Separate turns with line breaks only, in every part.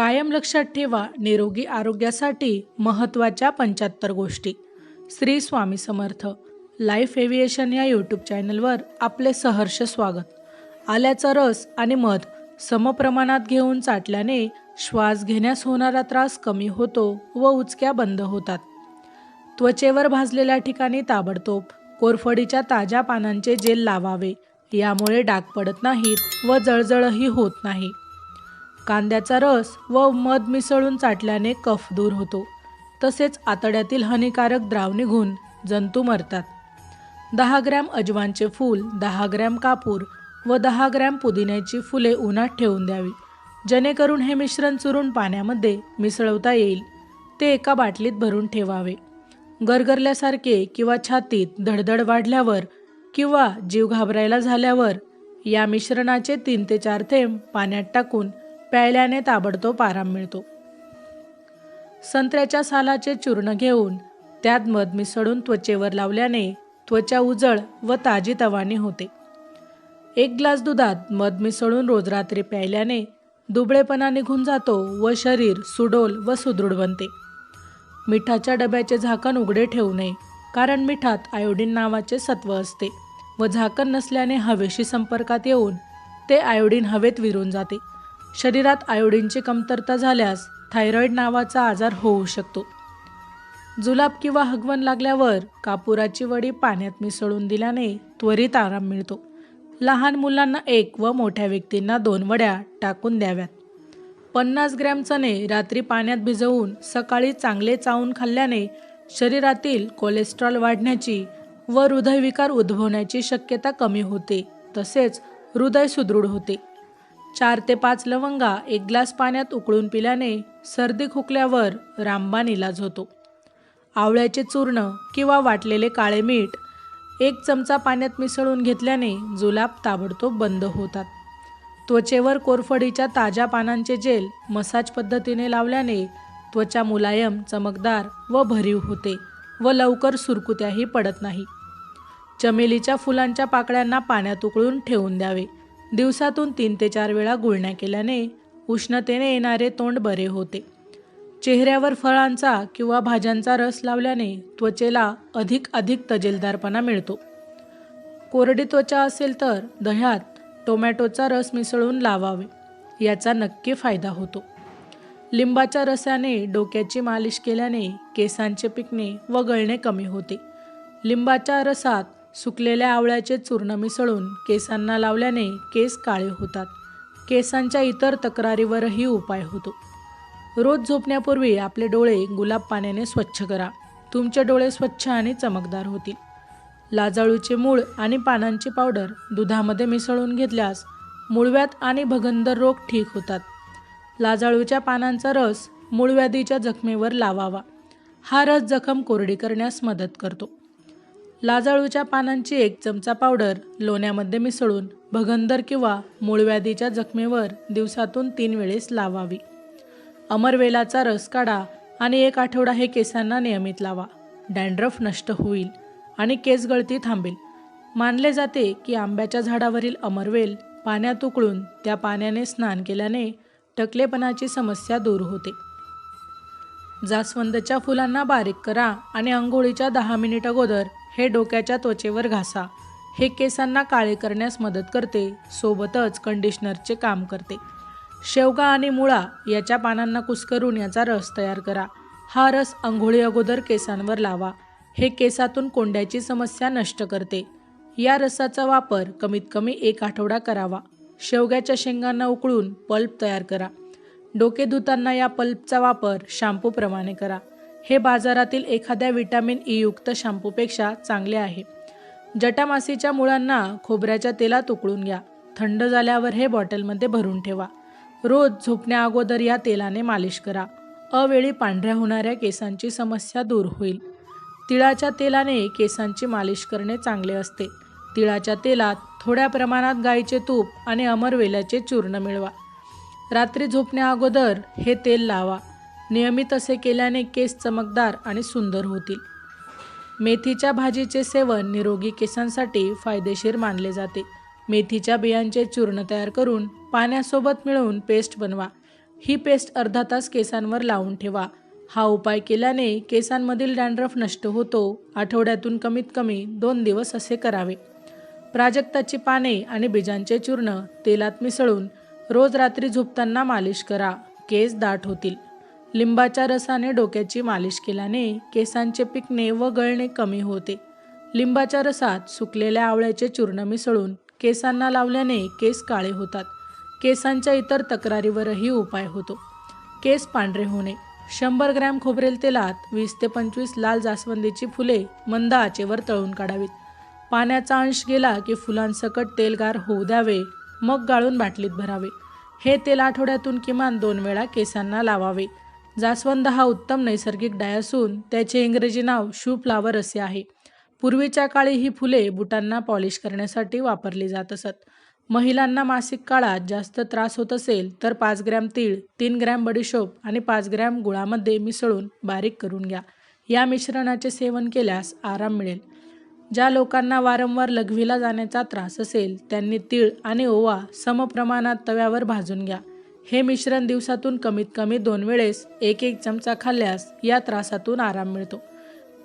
कायम लक्षात ठेवा निरोगी आरोग्यासाठी महत्त्वाच्या पंच्याहत्तर गोष्टी. श्री स्वामी समर्थ. लाईफ एव्हिएशन या यूट्यूब चॅनलवर आपले सहर्ष स्वागत. आल्याचा रस आणि मध समप्रमाणात घेऊन चाटल्याने श्वास घेण्यास होणारा त्रास कमी होतो व उचक्या बंद होतात. त्वचेवर भाजलेल्या ठिकाणी ताबडतोब कोरफडीच्या ताज्या पानांचे जेल लावावे यामुळे डाग पडत नाहीत व जळजळही होत नाही. कांद्याचा रस व मध मिसळून चाटल्याने कफ दूर होतो. तसेच आतड्यातील हानिकारक द्राव निघून जंतू मरतात. दहा ग्रॅम अजवांचे फूल दहा ग्रॅम कापूर व दहा ग्रॅम पुदिन्याची फुले उन्हात ठेवून द्यावी. जेणेकरून हे मिश्रण चुरून पाण्यामध्ये मिसळवता येईल. ते एका बाटलीत भरून ठेवावे. गरगरल्यासारखे किंवा छातीत धडधड वाढल्यावर किंवा जीव घाबरायला झाल्यावर या मिश्रणाचे तीन ते चार थेंब पाण्यात टाकून प्यायल्याने ताबडतोब आराम मिळतो. संत्र्याच्या सालाचे चूर्ण घेऊन त्यात मध मिसळून त्वचेवर लावल्याने त्वचा उजळ व ताजी तवानी होते. एक ग्लास दुधात मध मिसळून रोज रात्री प्यायल्याने दुबळेपणा निघून जातो व शरीर सुडोल व सुदृढ बनते. मिठाच्या डब्याचे झाकण उघडे ठेवू नये कारण मिठात आयोडीन नावाचे सत्व असते व झाकण नसल्याने हवेशी संपर्कात येऊन ते आयोडीन हवेत विरून जाते. शरीरात आयोडीनची कमतरता झाल्यास थायरॉईड नावाचा आजार होऊ शकतो. जुलाब किंवा हगवण लागल्यावर कापुराची वडी पाण्यात मिसळून दिल्याने त्वरित आराम मिळतो. लहान मुलांना एक व मोठ्या व्यक्तींना दोन वड्या टाकून द्याव्यात. पन्नास ग्रॅम चणे रात्री पाण्यात भिजवून सकाळी चांगले चावून खाल्ल्याने शरीरातील कोलेस्ट्रॉल वाढण्याची व हृदयविकार उद्भवण्याची शक्यता कमी होते. तसेच हृदय सुदृढ होते. चार ते पाच लवंगा एक ग्लास पाण्यात उकळून पिल्याने सर्दी खुकल्यावर रामबाण इलाज होतो. आवळ्याचे चूर्ण किंवा वाटलेले काळे मीठ एक चमचा पाण्यात मिसळून घेतल्याने जुलाब ताबडतोब बंद होतात. त्वचेवर कोरफडीच्या ताज्या पानांचे जेल मसाज पद्धतीने लावल्याने त्वचा मुलायम चमकदार व भरीव होते व लवकर सुरकुत्याही पडत नाही. चमेलीच्या फुलांच्या पाकळ्यांना पाण्यात उकळून ठेवून द्यावे. दिवसातून तीन ते चार वेळा गुळण्या केल्याने उष्णतेने येणारे तोंड बरे होते. चेहऱ्यावर फळांचा किंवा भाज्यांचा रस लावल्याने त्वचेला अधिक अधिक तजेलदारपणा मिळतो. कोरडी त्वचा असेल तर दह्यात टोमॅटोचा रस मिसळून लावावे याचा नक्की फायदा होतो. लिंबाच्या रसाने डोक्याची मालिश केल्याने केसांचे पिकणे व गळणे कमी होते. लिंबाच्या रसात सुकलेल्या आवळ्याचे चूर्ण मिसळून केसांना लावल्याने केस काळे होतात. केसांच्या इतर तक्रारीवरही उपाय होतो. रोज झोपण्यापूर्वी आपले डोळे गुलाब पाण्याने स्वच्छ करा. तुमचे डोळे स्वच्छ आणि चमकदार होतील. लाजाळूचे मूळ आणि पानांची पावडर दुधामध्ये मिसळून घेतल्यास मुळव्यात आणि भगंदर रोग ठीक होतात. लाजाळूच्या पानांचा रस मूळव्याधीच्या जखमेवर लावावा. हा रस जखम कोरडी करण्यास मदत करतो. लाजाळूच्या पानांची एक चमचा पावडर लोण्यामध्ये मिसळून भगंदर किंवा मूळव्याधीच्या जखमेवर दिवसातून तीन वेळेस लावावी. अमरवेलाचा रस काढा आणि एक आठवडा हे केसांना नियमित लावा. डँड्रफ नष्ट होईल आणि केस गळती थांबेल. मानले जाते की आंब्याच्या झाडावरील अमरवेल पाण्यात उकळून त्या पाण्याने स्नान केल्याने टकलेपणाची समस्या दूर होते. जास्वंदच्या फुलांना बारीक करा आणि आंघोळीच्या दहा मिनिट अगोदर हे डोक्याच्या त्वचेवर घासा. हे केसांना काळे करण्यास मदत करते. सोबतच कंडिशनरचे काम करते. शेवगा आणि मुळा याच्या पानांना कुस्करून याचा रस तयार करा. हा रस आंघोळी अगोदर केसांवर लावा. हे केसातून कोंड्याची समस्या नष्ट करते. या रसाचा वापर कमीत कमी एक आठवडा करावा. शेवग्याच्या शेंगांना उकळून पल्प तयार करा. डोके धुताना या पल्पचा वापर शॅम्पूप्रमाणे करा. हे बाजारातील एखाद्या व्हिटॅमिन e ईयुक्त शॅम्पूपेक्षा चांगले आहे. जटामासीच्या मुळांना खोबऱ्याच्या तेलात उकळून घ्या. थंड झाल्यावर हे बॉटलमध्ये भरून ठेवा. रोज झोपण्या अगोदर या तेलाने मालिश करा. अवेळी पांढऱ्या होणाऱ्या केसांची समस्या दूर होईल. तिळाच्या तेलाने केसांची मालिश करणे चांगले असते. तिळाच्या तेलात थोड्या प्रमाणात गाईचे तूप आणि अमरवेल्याचे चूर्ण मिळवा. रात्री झोपण्या अगोदर हे तेल लावा. नियमित असे केल्याने केस चमकदार आणि सुंदर होतील. मेथीच्या भाजीचे सेवन निरोगी केसांसाठी फायदेशीर मानले जाते. मेथीच्या बियांचे चूर्ण तयार करून पाण्यासोबत मिळवून पेस्ट बनवा. ही पेस्ट अर्धा तास केसांवर लावून ठेवा. हा उपाय केल्याने केसांमधील डॅन्ड्रफ नष्ट होतो. आठवड्यातून कमीत कमी दोन दिवस असे करावे. प्राजक्ताची पाने आणि बीजांचे चूर्ण तेलात मिसळून रोज रात्री झोपताना मालिश करा. केस दाट होतील. लिंबाच्या रसाने डोक्याची मालिश केल्याने केसांचे पिकणे व गळणे कमी होते. लिंबाच्या रसात सुकलेल्या आवळ्याचे चूर्ण मिसळून केसांना लावल्याने केस काळे होतात. केसांच्या इतर तक्रारीवरही उपाय होतो. केस पांढरे होणे. शंभर ग्रॅम खोबरेल तेलात वीस ते पंचवीस लाल जास्वंदीची फुले मंद आचेवर तळून काढावीत. पाण्याचा अंश गेला की फुलांसकट तेलगार होऊ द्यावे. मग गाळून बाटलीत भरावे. हे तेल आठवड्यातून किमान दोन वेळा केसांना लावावे. जास्वंद हा उत्तम नैसर्गिक डाय असून त्याचे इंग्रजी नाव शू फ्लावर असे आहे. पूर्वीच्या काळी ही फुले बुटांना पॉलिश करण्यासाठी वापरली जात असत. महिलांना मासिक काळात जास्त त्रास होत असेल तर पाच ग्रॅम तीळ तीन ग्रॅम बडीशोप आणि पाच ग्रॅम गुळामध्ये मिसळून बारीक करून घ्या. या मिश्रणाचे सेवन केल्यास आराम मिळेल. ज्या लोकांना वारंवार लघवीला जाण्याचा त्रास असेल त्यांनी तीळ आणि ओवा समप्रमाणात तव्यावर भाजून घ्या. हे मिश्रण दिवसातून कमीत कमी दोन वेळेस एक एक चमचा खाल्ल्यास या त्रासातून आराम मिळतो.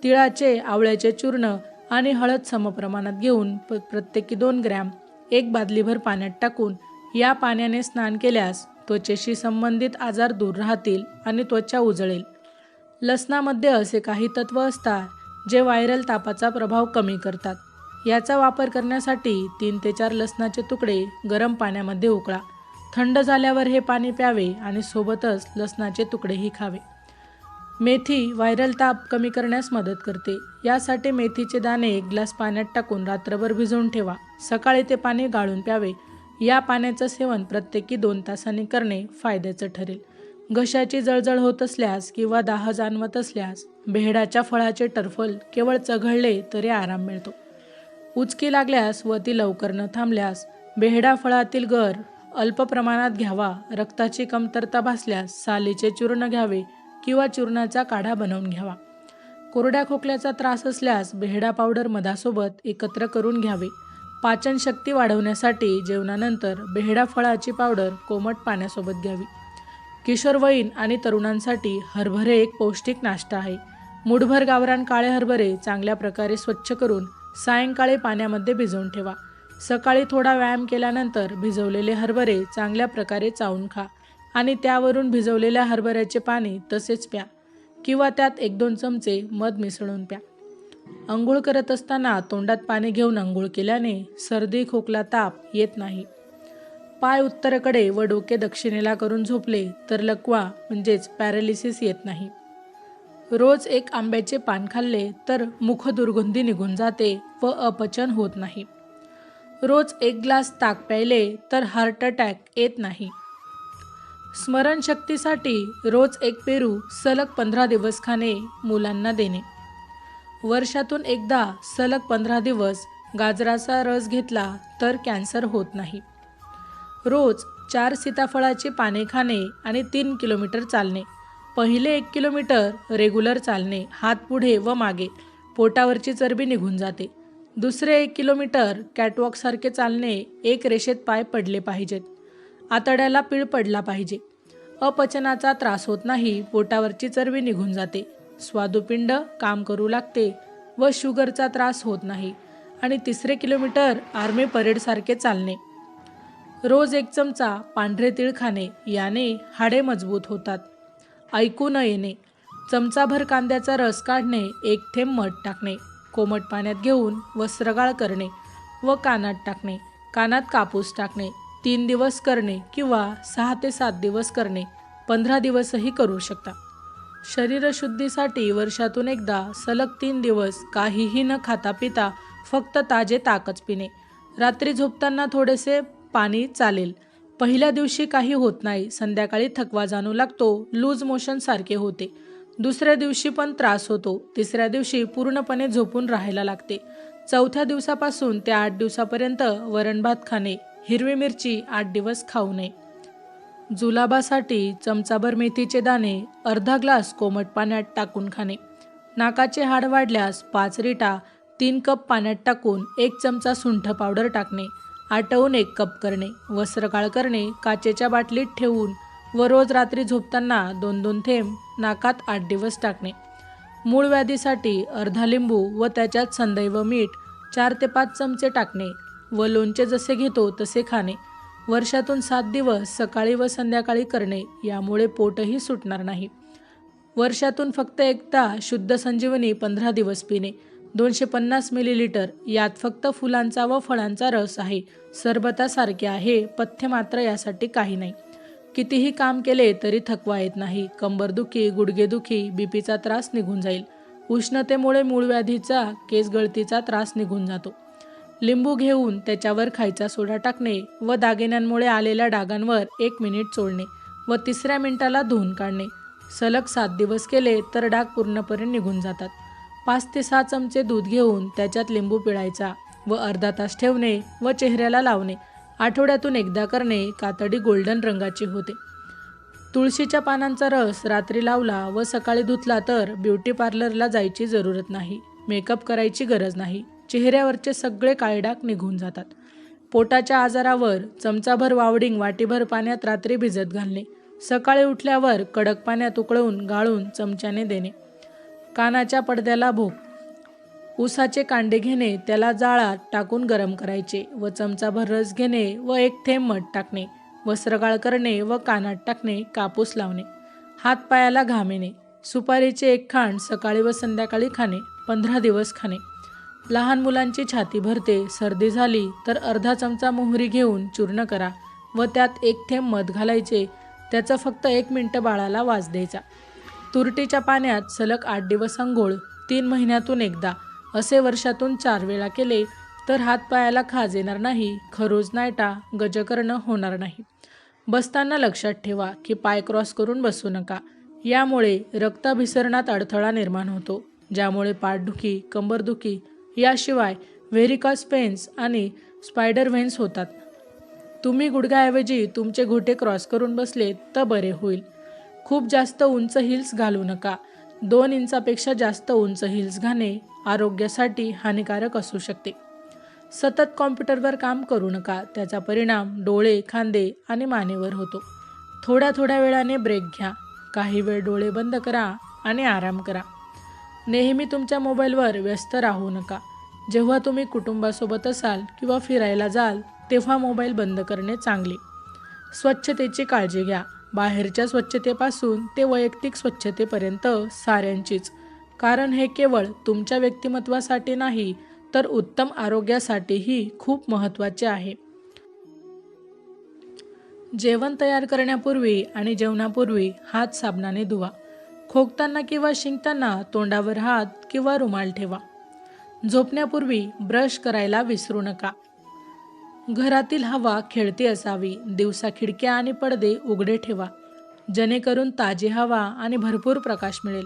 तिळाचे आवळ्याचे चूर्ण आणि हळद समप्रमाणात घेऊन प प्रत्येकी दोन ग्रॅम एक बादलीभर पाण्यात टाकून या पाण्याने स्नान केल्यास त्वचेशी संबंधित आजार दूर राहतील आणि त्वचा उजळेल. लसणामध्ये असे काही तत्व असतात जे व्हायरल तापाचा प्रभाव कमी करतात. याचा वापर करण्यासाठी तीन ते चार लसणाचे तुकडे गरम पाण्यामध्ये उकळा. थंड झाल्यावर हे पाणी प्यावे आणि सोबतच लसणाचे तुकडेही खावे. मेथी व्हायरल ताप कमी करण्यास मदत करते. यासाठी मेथीचे दाणे एक ग्लास पाण्यात टाकून रात्रभर भिजवून ठेवा. सकाळी ते पाणी गाळून प्यावे. या पाण्याचं सेवन प्रत्येकी दोन तासांनी करणे फायद्याचं ठरेल. घशाची जळजळ होत असल्यास किंवा दाह जाणवत असल्यास बेहडाच्या फळाचे टरफल केवळ चघळले तरी आराम मिळतो. उचकी लागल्यास व ती लवकर न थांबल्यास बेहडा फळातील गर अल्प प्रमाणात घ्यावा. रक्ताची कमतरता भासल्यास सालीचे चूर्ण घ्यावे किंवा चूर्णाचा काढा बनवून घ्यावा. कोरड्या खोकल्याचा त्रास असल्यास बेहडा पावडर मधासोबत एकत्र करून घ्यावे. पाचन शक्ती वाढवण्यासाठी जेवणानंतर बेहडा फळाची पावडर कोमट पाण्यासोबत घ्यावी. किशोरवयीन आणि तरुणांसाठी हरभरे एक पौष्टिक नाश्ता आहे. मुठभर गावरान काळे हरभरे चांगल्या प्रकारे स्वच्छ करून सायंकाळी पाण्यामध्ये भिजवून ठेवा. सकाळी थोडा व्यायाम केल्यानंतर भिजवलेले हरभरे चांगल्या प्रकारे चावून खा आणि त्यावरून भिजवलेल्या हरभऱ्याचे पाणी तसेच प्या किंवा त्यात एक दोन चमचे मध मिसळून प्या. अंघोळ करत असताना तोंडात पाणी घेऊन अंघोळ केल्याने सर्दी खोकला ताप येत नाही. पाय उत्तरेकडे व डोके दक्षिणेला करून झोपले तर लकवा म्हणजेच पॅरालिसिस येत नाही. रोज एक आंब्याचे पान खाल्ले तर मुख दुर्गंधी निघून जाते व अपचन होत नाही. रोज एक ग्लास ताक प्यायले तर हार्ट अटॅक येत नाही. स्मरणशक्तीसाठी रोज एक पेरू सलग पंधरा दिवस खाणे मुलांना देणे. वर्षातून एकदा सलग पंधरा दिवस गाजराचा रस घेतला तर कॅन्सर होत नाही. रोज चार सीताफळाची पाने खाणे आणि तीन किलोमीटर चालणे. पहिले एक किलोमीटर रेग्युलर चालणे हात पुढे व मागे. पोटावरची चरबी निघून जाते. दुसरे एक किलोमीटर कॅटवॉकसारखे चालणे एक रेषेत पाय पडले पाहिजेत. आतड्याला पीळ पडला पाहिजे. अपचनाचा त्रास होत नाही पोटावरची चरबी निघून जाते. स्वादुपिंड काम करू लागते व शुगरचा त्रास होत नाही. आणि तिसरे किलोमीटर आर्मी परेडसारखे चालणे. रोज एक चमचा पांढरे तीळ खाणे याने हाडे मजबूत होतात. ऐकू न येणे. चमचाभर कांद्याचा रस काढणे एक थेंब मध टाकणे. कोमट पाण्यात घेऊन वस्त्रगाळ करणे व कानात टाकणे कानात कापूस टाकणे तीन दिवस करणे किंवा सहा ते सात दिवस करणे पंधरा दिवसही करू शकता. शरीरशुद्धीसाठी वर्षातून एकदा सलग तीन दिवस काहीही न खाता पिता फक्त ताजे ताकच पिणे. रात्री झोपताना थोडेसे पाणी चालेल. पहिल्या दिवशी काही होत नाही. संध्याकाळी थकवा जाणू लागतो. लूज मोशन सारखे होते. दुसऱ्या दिवशी पण त्रास होतो. तिसऱ्या दिवशी पूर्णपणे झोपून राहायला लागते. चौथ्या दिवसापासून ते आठ दिवसापर्यंत वरण भात खाणे हिरवी मिरची आठ दिवस खाऊ नये. जुलाबासाठी चमचाभर मेथीचे दाणे अर्धा ग्लास कोमट पाण्यात टाकून खाणे. नाकाचे हाड वाढल्यास पाच रिटा तीन कप पाण्यात टाकून एक चमचा सुंठ पावडर टाकणे. आटवून एक कप करणे. वस्त्रकाळ करणे काचेच्या बाटलीत ठेवून व रोज रात्री झोपताना दोन दोन थेंब नाकात आठ दिवस टाकणे. मूळ व्याधीसाठी अर्धा लिंबू व त्याच्यात संदैव मीठ चार ते पाच चमचे टाकणे व लोणचे जसे घेतो तसे खाणे. वर्षातून सात दिवस सकाळी व संध्याकाळी करणे यामुळे पोटही सुटणार नाही. वर्षातून फक्त एकदा शुद्ध संजीवनी पंधरा दिवस पिणे. दोनशे पन्नास मिलीलिटर यात फक्त फुलांचा व फळांचा रस आहे. सरबतासारखे आहे पथ्य मात्र यासाठी काही नाही. कितीही काम केले तरी थकवा येत नाही. कंबरदुखी गुडघेदुखी बीपीचा त्रास निघून जाईल. उष्णतेमुळे मूळव्याधीचा केस गळतीचा त्रास निघून जातो. लिंबू घेऊन त्याच्यावर खायचा सोडा टाकणे व दागिन्यांमुळे आलेल्या डागांवर एक मिनिट चोळणे व तिसऱ्या मिनिटाला धुवून काढणे. सलग सात दिवस केले तर डाग पूर्णपणे निघून जातात. पाच ते सहा चमचे दूध घेऊन त्याच्यात लिंबू पिळायचा व अर्धा तास ठेवणे व चेहऱ्याला लावणे. आठवड्यातून एकदा करणे कातडी गोल्डन रंगाची होते. तुळशीच्या पानांचा रस रात्री लावला व सकाळी धुतला तर ब्युटी पार्लरला जायची जरूरत नाही. मेकअप करायची गरज नाही. चेहऱ्यावरचे सगळे काळे डाग निघून जातात. पोटाच्या आजारावर चमचाभर वावडिंग वाटीभर पाण्यात रात्री भिजत घालणे. सकाळी उठल्यावर कडक पाण्यात उकळवून गाळून चमच्याने देणे. कानाच्या पडद्याला भोक उसाचे कांडे घेणे त्याला जाळात टाकून गरम करायचे व चमचाभर रस घेणे व एक थेंब मध टाकणे वस्त्रगाळ करणे व कानात टाकणे कापूस लावणे हातपायाला घाम येणे सुपारीचे एक खांड सकाळी व संध्याकाळी खाणे पंधरा दिवस खाणे. लहान मुलांची छाती भरते सर्दी झाली तर अर्धा चमचा मोहरी घेऊन चूर्ण करा व त्यात एक थेंब मध घालायचे त्याचं फक्त एक मिनटं बाळाला वाज द्यायचा. तुरटीच्या पाण्यात सलग आठ दिवस अंघोळ तीन महिन्यातून एकदा असे वर्षातून चार वेळा केले तर हातपायाला खाज येणार नाही खरोज नायटा गजकर्ण होणार नाही. बसताना लक्षात ठेवा की पाय क्रॉस करून बसू नका. यामुळे रक्ताभिसरणात अडथळा निर्माण होतो ज्यामुळे पाठदुखी कंबरदुखी याशिवाय व्हेरिकॉस पेन्स आणि स्पायडर व्हेन्स होतात. तुम्ही गुडघ्याऐवजी तुमचे घोटे क्रॉस करून बसले तर बरे होईल. खूप जास्त उंच हिल्स घालू नका. दोन इंचापेक्षा जास्त उंच हिल्स घाणे आरोग्यासाठी हानिकारक असू शकते. सतत कॉम्प्युटरवर काम करू नका त्याचा परिणाम डोळे खांदे आणि मानेवर होतो. थोड्या थोड्या वेळाने ब्रेक घ्या. काही वेळ डोळे बंद करा आणि आराम करा. नेहमी तुमच्या मोबाईलवर व्यस्त राहू नका. जेव्हा तुम्ही कुटुंबासोबत असाल किंवा फिरायला जाल तेव्हा मोबाईल बंद करणे चांगले. स्वच्छतेची काळजी घ्या. बाहेरच्या स्वच्छतेपासून ते वैयक्तिक स्वच्छतेपर्यंत साऱ्यांचीच. कारण हे केवळ तुमच्या व्यक्तिमत्वासाठी नाही तर उत्तम आरोग्यासाठीही खूप महत्त्वाचे आहे. जेवण तयार करण्यापूर्वी आणि जेवणापूर्वी हात साबणाने धुवा. खोकताना किंवा शिंकताना तोंडावर हात किंवा रुमाल ठेवा. झोपण्यापूर्वी ब्रश करायला विसरू नका. घरातील हवा खेळती असावी. दिवसा खिडक्या आणि पडदे उघडे ठेवा. जेणेकरून ताजी हवा आणि भरपूर प्रकाश मिळेल.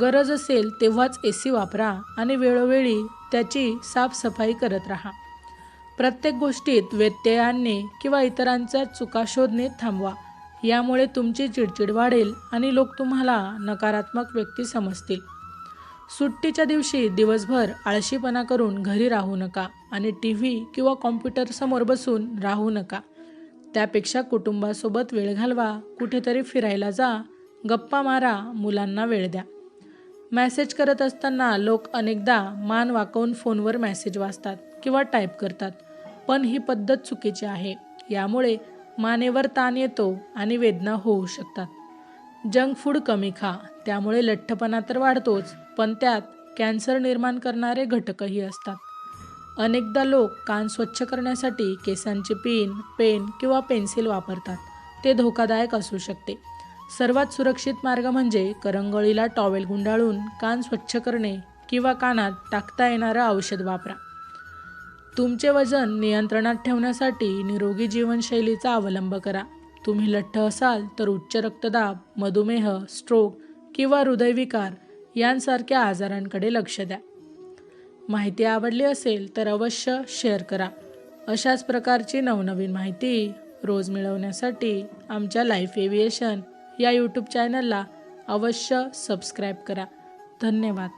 गरज असेल तेव्हाच ए सी वापरा आणि वेळोवेळी त्याची साफसफाई करत राहा. प्रत्येक गोष्टीत व्यत्यय आणणे किंवा इतरांच्या चुका शोधणे थांबवा. यामुळे तुमची चिडचिड वाढेल आणि लोक तुम्हाला नकारात्मक व्यक्ती समजतील. सुट्टीच्या दिवशी दिवसभर आळशीपणा करून घरी राहू नका आणि टी व्ही किंवा कॉम्प्युटरसमोर बसून राहू नका. त्यापेक्षा कुटुंबासोबत वेळ घालवा कुठेतरी फिरायला जा गप्पा मारा मुलांना वेळ द्या. मॅसेज करत असताना लोक अनेकदा मान वाकवून फोनवर मॅसेज वाचतात किंवा टाईप करतात पण ही पद्धत चुकीची आहे. यामुळे मानेवर ताण येतो आणि वेदना होऊ शकतात. जंक फूड कमी खा त्यामुळे लठ्ठपणा तर वाढतोच. पण त्यात कॅन्सर निर्माण करणारे घटकही असतात. अनेकदा लोक कान स्वच्छ करण्यासाठी केसांचे पिन पेन किंवा पेन्सिल वापरतात. ते धोकादायक असू शकते. सर्वात सुरक्षित मार्ग म्हणजे करंगळीला टॉवेल गुंडाळून कान स्वच्छ करणे किंवा कानात टाकता येणारं औषध वापरा. तुमचे वजन नियंत्रणात ठेवण्यासाठी निरोगी जीवनशैलीचा अवलंब करा. तुम्ही लठ्ठ असाल तर उच्च रक्तदाब मधुमेह स्ट्रोक किंवा हृदयविकार यांसारख्या आजारांकडे लक्ष द्या. माहिती आवडली असेल तर अवश्य शेअर करा. अशाच प्रकारची नवनवीन माहिती रोज मिळवण्यासाठी आमच्या लाईफ एव्हिएशन या यूट्यूब चॅनलला अवश्य सबस्क्राईब करा. धन्यवाद.